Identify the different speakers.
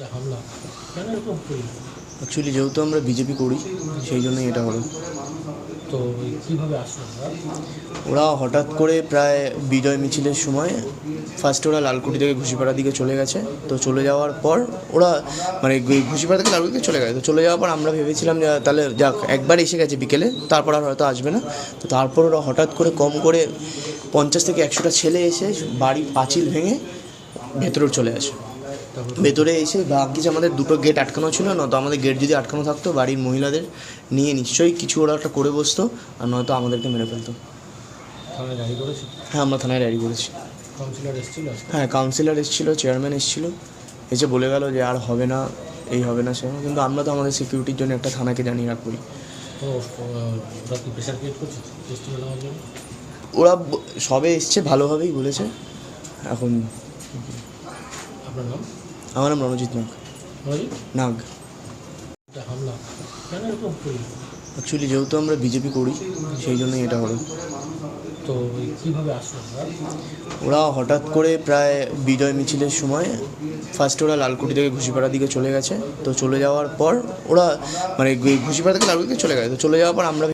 Speaker 1: একটা হামলা। কেন এরকম করল
Speaker 2: অ্যাকচুয়ালি যেহেতু আমরা বিজেপি করি সেই জন্যই এটা হলো।
Speaker 1: তো কীভাবে আসলো ওরা
Speaker 2: হঠাৎ করে প্রায় বিজয় মিছিলের সময় ফার্স্টে ওরা লালকুটি থেকে ঘুষিপাড়ার দিকে চলে গেছে। তো চলে যাওয়ার পর ওরা মানে ঘুষিপাড়া থেকে লালকুটি চলে গেছে। তো চলে যাওয়ার পর আমরা ভেবেছিলাম যে তাহলে যাক একবার এসে গেছে বিকেলে তারপর আর হয়তো আসবে না। তো তারপর ওরা হঠাৎ করে কম করে পঞ্চাশ থেকে একশোটা ছেলে এসে বাড়ির পাঁচিল ভেঙে ভেতরে চলে আসে। ভেতরে এসে ভাগ্যিস আমাদের দুটো গেট আটকানো ছিল নয়তো আমাদের গেট যদি আটকানো থাকতো বাড়ির মহিলাদের নিয়ে নিশ্চয়ই কিছু ওরা একটা করে বসতো আর নয়তো আমাদেরকে মেরে ফেলতো। হ্যাঁ আমরা থানায় ডায়েরি করেছি। হ্যাঁ কাউন্সিলর এসেছিল চেয়ারম্যান এসেছিল। এসে বলে গেল যে আর হবে না এই হবে না সে কিন্তু আমরা তো আমাদের সিকিউরিটির জন্য একটা থানাকে জানিয়ে রাখবোই।
Speaker 1: তো ওরা
Speaker 2: সবে এসছে ভালোভাবেই বলেছে। এখন
Speaker 1: আপনার নাম?
Speaker 2: আমার নাম রণজিৎ নাগ। নাগ।
Speaker 1: একটা হামলা। কেন এরকম করল
Speaker 2: অ্যাকচুয়ালি যেহেতু আমরা বিজেপি করি সেই জন্যই এটা হলো।
Speaker 1: তো কীভাবে আসলো ওরা?
Speaker 2: হঠাৎ করে প্রায় বিজয় মিছিলের সময় ফার্স্টে ওরা লালকুটি থেকে ঘুষিপাড়ার দিকে চলে গেছে। তো চলে যাওয়ার পর ওরা মানে ঘুষিপাড়া থেকে লালকুটি চলে গেছে। তো চলে যাওয়ার পর আমরা